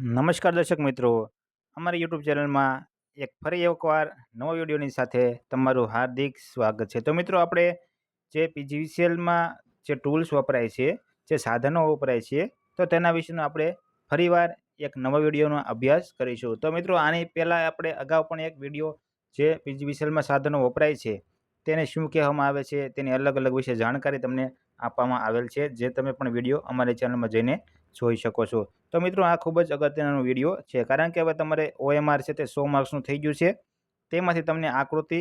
નમસ્કાર દર્શક મિત્રો. અમારી યુટ્યુબ ચેનલમાં એક ફરી એકવાર નવા વિડીયોની સાથે તમારું હાર્દિક સ્વાગત છે. તો મિત્રો, આપણે જે પીજીવીસીએલમાં જે ટૂલ્સ વપરાય છે, જે સાધનો વપરાય છે, તો તેના વિશેનો આપણે ફરીવાર એક નવા વિડીયોનો અભ્યાસ કરીશું. તો મિત્રો, આની પહેલાં આપણે અગાઉ પણ એક વીડિયો જે પીજીવીસીએલમાં સાધનો વપરાય છે, તેને શું કહેવામાં આવે છે, તેની અલગ અલગ વિશે જાણકારી તમને આપવામાં આવેલ છે, જે તમે પણ વીડિયો અમારી ચેનલમાં જઈને જોઈ શકો છો. તો મિત્રો, આ ખૂબ જ અગત્યનો વીડિયો છે. કારણ કે હવે તમારે ઓએમઆર છે તે સો માર્ક્સનું થઈ ગયું છે. તેમાંથી તમને આકૃતિ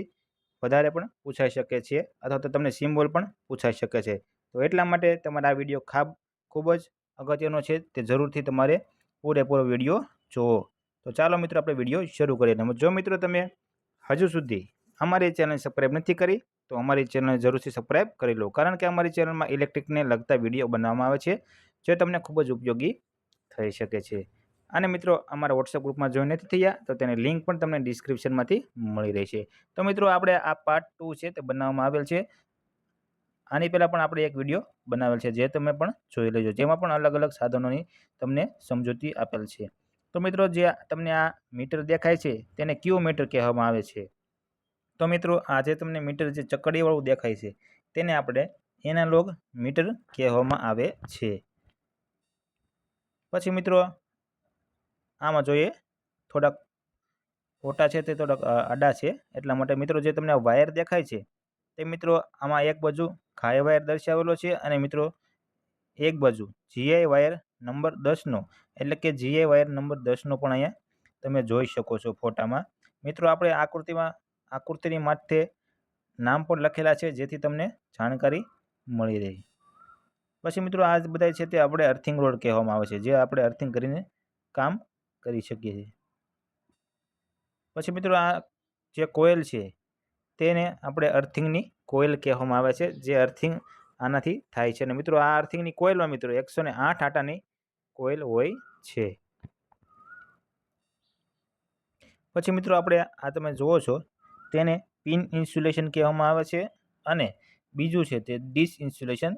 વધારે પણ પૂછાઈ શકે છે અથવા તો તમને સિમ્બોલ પણ પૂછાઈ શકે છે. તો એટલા માટે તમારે આ વીડિયો ખાબ ખૂબ જ અગત્યનો છે તે જરૂરથી તમારે પૂરેપૂરો વીડિયો જુઓ તો ચાલો મિત્રો, આપણે વીડિયો શરૂ કરીએ. જો મિત્રો, તમે હજુ સુધી અમારી ચેનલ સબસ્ક્રાઈબ નથી કરી, તો અમારી ચેનલ જરૂરથી સબસ્ક્રાઈબ કરી લો. કારણ કે અમારી ચેનલમાં ઇલેક્ટ્રિકને લગતા વીડિયો બનાવવામાં આવે છે. જે તમને ખૂબ જ ઉપયોગી થઈ શકે છે. અને મિત્રો, અમારા વોટ્સએપ ગ્રુપમાં જોઈન નથી થયા, તો તેની લિંક પણ તમને ડિસ્ક્રિપ્શનમાંથી મળી રહેશે. તો મિત્રો, આપણે આ પાર્ટ ટુ છે તે બનાવવામાં આવેલ છે. આની પહેલાં પણ આપણે એક વીડિયો બનાવેલ છે, જે તમે પણ જોઈ લેજો. જેમાં પણ અલગ અલગ સાધનોની તમને સમજૂતી આપેલ છે. તો મિત્રો, જે તમને આ મીટર દેખાય છે, તેને ક્યુ મીટર કહેવામાં આવે છે. તો મિત્રો, આ જે તમને મીટર જે ચકડીવાળું દેખાય છે, તેને આપણે એનાલોગ મીટર કહેવામાં આવે છે. પછી મિત્રો, આમાં જોઈએ, થોડાક ફોટા છે તે થોડાક આડા છે. એટલા માટે મિત્રો જે તમને વાયર દેખાય છે, તે મિત્રો આમાં એક બાજુ ખાય વાયર દર્શાવેલો છે અને મિત્રો એક બાજુ જીઆઈ વાયર નંબર દસનો. એટલે કે જીઆઈ વાયર નંબર દસનો પણ અહીંયા તમે જોઈ શકો છો ફોટામાં. મિત્રો આપણે આકૃતિમાં, આકૃતિની માથે નામ પણ લખેલા છે, જેથી તમને જાણકારી મળી રહે. પછી મિત્રો આ બધા છે તે આપણે અર્થિંગ રોડ કહેવામાં આવે છે, જે આપણે અર્થિંગ કરીને કામ કરી શકીએ છીએ. પછી મિત્રો આ જે કોયલ છે, તેને આપણે અર્થિંગની કોયલ કહેવામાં આવે છે, જે અર્થિંગ આનાથી થાય છે. અને મિત્રો આ અર્થિંગની કોયલમાં મિત્રો એકસો ને આઠ આટાની કોયલ હોય છે. પછી મિત્રો આપણે આ તમે જુઓ છો, તેને પિન ઇન્સ્યુલેશન કહેવામાં આવે છે અને બીજું છે તે ડિસ ઇન્સ્યુલેશન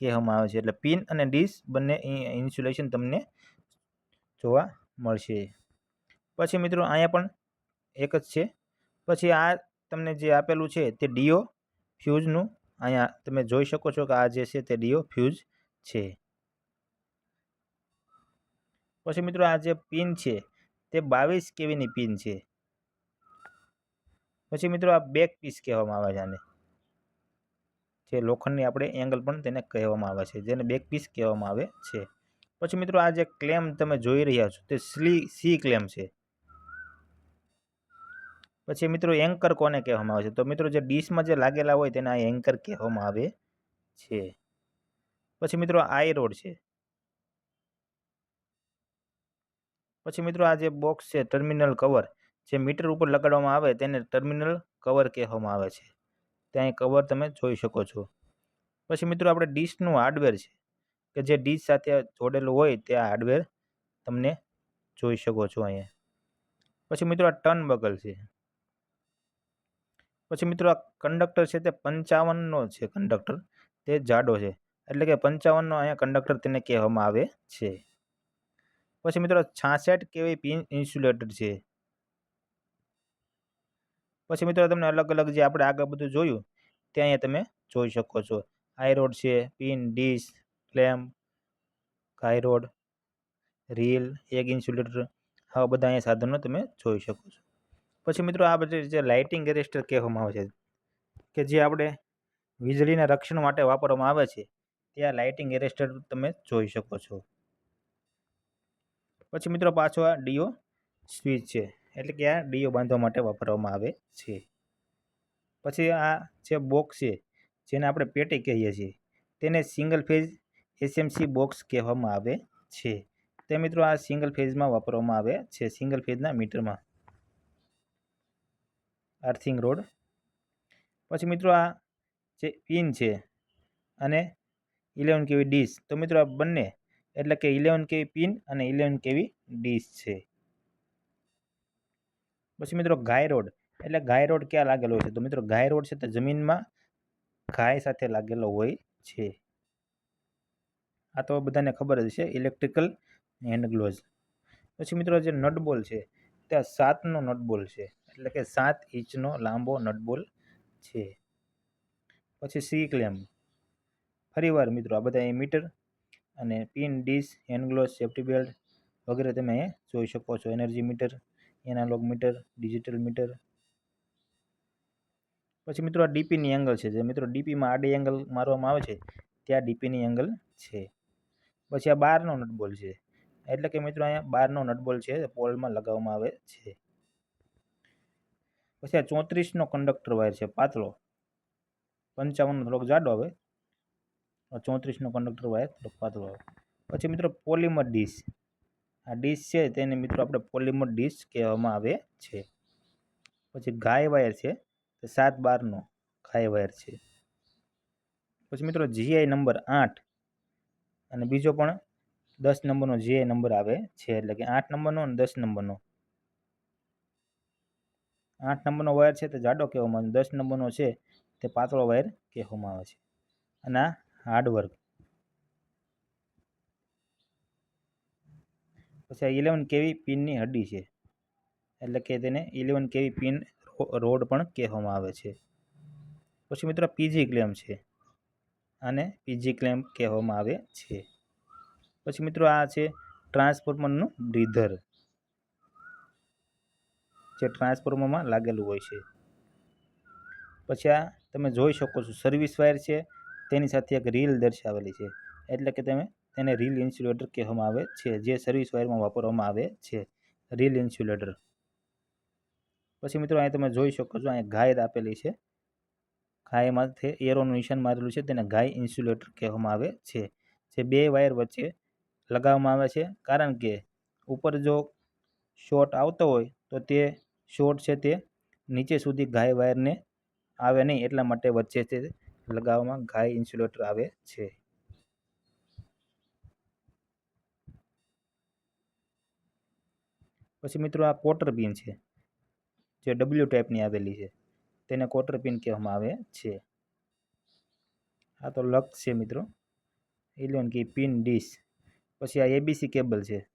કહેવામાં આવે છે. એટલે પિન અને ડીશ બંને ઇન્સ્યુલેશન તમને જોવા મળશે. પછી મિત્રો અહીંયા પણ એક જ છે. પછી આ તમને જે આપેલું છે તે ડીઓ ફ્યુઝનું અહીંયા તમે જોઈ શકો છો કે આ જે છે તે ડીઓ ફ્યુઝ છે. પછી મિત્રો આ જે પિન છે તે બાવીસ કેવીની પિન છે? પછી મિત્રો આ બેક પીસ કહેવામાં આવે છે આને. જે લોખંડની આપણે એંગલ પણ તેને કહેવામાં આવે છે, જેને બેક પીસ કહેવામાં આવે છે. પછી મિત્રો આ જે ક્લેમ તમે જોઈ રહ્યા છો તે સ્લી સી ક્લેમ છે. પછી મિત્રો એન્કર કોને કહેવામાં આવે છે? તો મિત્રો જે ડીશમાં જે લાગેલા હોય તેને આ એન્કર કહેવામાં આવે છે. પછી મિત્રો આઈ રોડ છે. પછી મિત્રો આ જે બોક્સ છે ટર્મિનલ કવર જે મીટર ઉપર લગાડવામાં આવે તેને ટર્મિનલ કવર કહેવામાં આવે છે. ત્યાં કવર તમે જોઈ શકો છો. પછી મિત્રો આપણે ડીશનું હાર્ડવેર છે, કે જે ડીશ સાથે જોડેલું હોય તે હાર્ડવેર તમને જોઈ શકો છો અહીંયા. પછી મિત્રો આ ટર્ન બગલ છે. પછી મિત્રો આ કંડક્ટર છે તે પંચાવનનો છે કંડક્ટર તે જાડો છે. એટલે કે પંચાવનનો અહીંયા કંડક્ટર તેને કહેવામાં આવે છે. પછી મિત્રો છાસઠ કેવી પિન ઇન્સ્યુલેટર છે. પછી મિત્રો તમને અલગ અલગ જે આપણે આગળ બધું જોયું તે અહીંયા તમે જોઈ શકો છો. આઈરોડ છે પિન ડીશ ક્લેમ્પ કાયરોડ રીલ એગ ઇન્સ્યુલેટર આવા બધા અહીંયા સાધનો તમે જોઈ શકો છો. પછી મિત્રો આ બધી જે લાઇટિંગ એરેસ્ટર કહેવામાં આવે છે, કે જે આપણે વીજળીના રક્ષણ માટે વાપરવામાં આવે છે, ત્યાં લાઇટિંગ એરેસ્ટર તમે જોઈ શકો છો. પછી મિત્રો પાછો આ ડીઓ સ્વિચ છે. એટલે કે આ ડીઓ બાંધવા માટે વાપરવામાં આવે છે. પછી આ જે બોક્સ છે, જેને આપણે પેટી કહીએ છીએ, તેને સિંગલ ફેઝ એસએમસી બોક્સ કહેવામાં આવે છે. તે મિત્રો આ સિંગલ ફેઝમાં વાપરવામાં આવે છે સિંગલ ફેઝના મીટરમાં અર્થિંગ રોડ પછી મિત્રો આ જે પિન છે અને ઇલેવન કેવી ડીશ તો મિત્રો આ બંને, એટલે કે ઇલેવન કેવી પિન અને ઇલેવન કેવી ડીશ છે. પછી મિત્રો ગાય રોડ, એટલે ગાય રોડ ક્યાં લાગેલો છે? તો મિત્રો ગાય રોડ છે તે જમીનમાં ગાય સાથે લાગેલો હોય છે. આ તો બધાને ખબર જ છે ઇલેક્ટ્રિકલ હેન્ડ પછી મિત્રો જે નટબોલ છે, ત્યાં સાતનો નટબોલ છે, એટલે કે સાત ઇંચનો લાંબો નટબોલ છે. પછી સી ક્લેમ ફરીવાર મિત્રો આ બધા એ મીટર અને pin disc hand safety belt વગેરે તમે જોઈ શકો છો. Energy meter analog meter, digital meter. પછી મિત્રો આ ડીપીની એંગલ છે, જે મિત્રો ડીપીમાં આડી એંગલ મારવામાં આવે છે, ત્યાં ડીપીની એંગલ છે. પછી આ બારનો નટબોલ છે, એટલે કે મિત્રો અહીંયા બારનો નટબોલ છે પોલમાં લગાવવામાં આવે છે. પછી આ ચોત્રીસનો કંડક્ટર વાયર છે, પાતળો. પંચાવનનો થોડોક જાડો આવે. ચોત્રીસનો કંડક્ટર વાયર થોડોક પાતળો આવે. પછી મિત્રો પોલિમર ડીશ. આ ડીશ છે તેને મિત્રો આપણે પોલિમર ડીશ કહેવામાં આવે છે. પછી ગાય વાયર છે તે સાત બારનો ગાય વાયર છે. પછી મિત્રો જીઆઈ નંબર આઠ અને બીજો પણ દસ નંબરનો જીઆઈ નંબર આવે છે એટલે કે આઠ નંબરનો અને દસ નંબરનો. આઠ નંબરનો વાયર છે તે જાડો કહેવામાં આવે દસ નંબરનો છે તે પાતળો વાયર કહેવામાં આવે છે. અને આ હાર્ડવર્ક પછી આ ઇલેવન કેવી પિનની હડ્ડી છે. એટલે કે તેને ઇલેવન કેવી પિન રોડ પણ કહેવામાં આવે છે. પછી મિત્રો પીજી ક્લેમ છે. આને પીજી ક્લેમ કહેવામાં આવે છે. પછી મિત્રો આ છે ટ્રાન્સફોર્મરનું બ્રીધર જે ટ્રાન્સફોર્મરમાં લાગેલું હોય છે. પછી આ તમે જોઈ શકો છો સર્વિસ વાયર છે. તેની સાથે એક રીલ દર્શાવેલી છે. એટલે કે તમે તેને રીલ ઇન્સ્યુલેટર કહેવામાં આવે છે, જે સર્વિસ વાયરમાં વાપરવામાં આવે છે. રીલ ઇન્સ્યુલેટર પછી મિત્રો અહીં તમે જોઈ શકો છો અહીંયા ગાય આપેલી છે. ગાયમાંથી એરોનું નિશાન મારેલું છે, તેને ગાય ઇન્સ્યુલેટર કહેવામાં આવે છે. જે બે વાયર વચ્ચે લગાવવામાં આવે છે, કારણ કે ઉપર જો શોર્ટ આવતો હોય, તો તે શોર્ટ છે તે નીચે સુધી ગાય વાયરને આવે નહીં, એટલા માટે વચ્ચે તે લગાવવામાં ગાય ઇન્સ્યુલેટર આવે છે. પછી મિત્રો આ કોટર પિન છે, જે ડબલ્યુ ટાઈપની આવેલી છે, તેને કોટર પિન કહેવામાં આવે છે. આ તો લક છે મિત્રો. ઇલેવન કી પિન ડીશ પછી આ એબીસી કેબલ છે.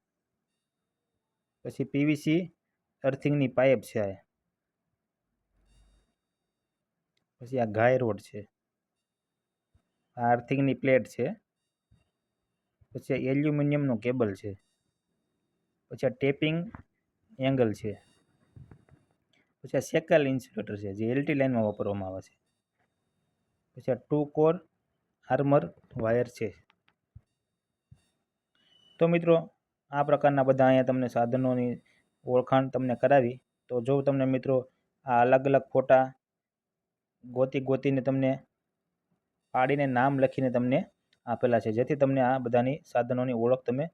પછી પીવીસી અર્થિંગની પાઇપ છે આ. પછી આ ગાય રોડ છે. આ અર્થિંગની પ્લેટ છે. પછી આ એલ્યુમિનિયમનો કેબલ છે. પછી આ ટેપિંગ એંગલ છે. પછી આ સેકલ ઇન્સ્યુલેટર છે, જે એલટી લાઇનમાં વાપરવામાં આવે છે. પછી આ ટુ કોર આર્મર વાયર છે. તો મિત્રો, આ પ્રકારના બધા અહીંયા તમને સાધનોની ઓળખાણ તમને કરાવી. તો જો તમને મિત્રો, આ અલગ અલગ ફોટા ગોતી ગોતીને તમને પાડીને નામ લખીને તમને આપેલા છે. જેથી તમને આ બધાની સાધનોની ઓળખ તમે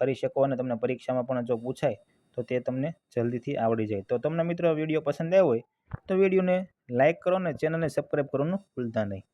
કરી શકો અને તમને પરીક્ષામાં પણ જો પૂછાય તો તે તમને જલ્દીથી આવડી જાય. તો તમને મિત્રો વીડિયો પસંદ આવ્યો હોય તો વિડીયોને લાઇક કરો અને ચેનલને સબસ્ક્રાઈબ કરવાનું ભૂલતા નહીં.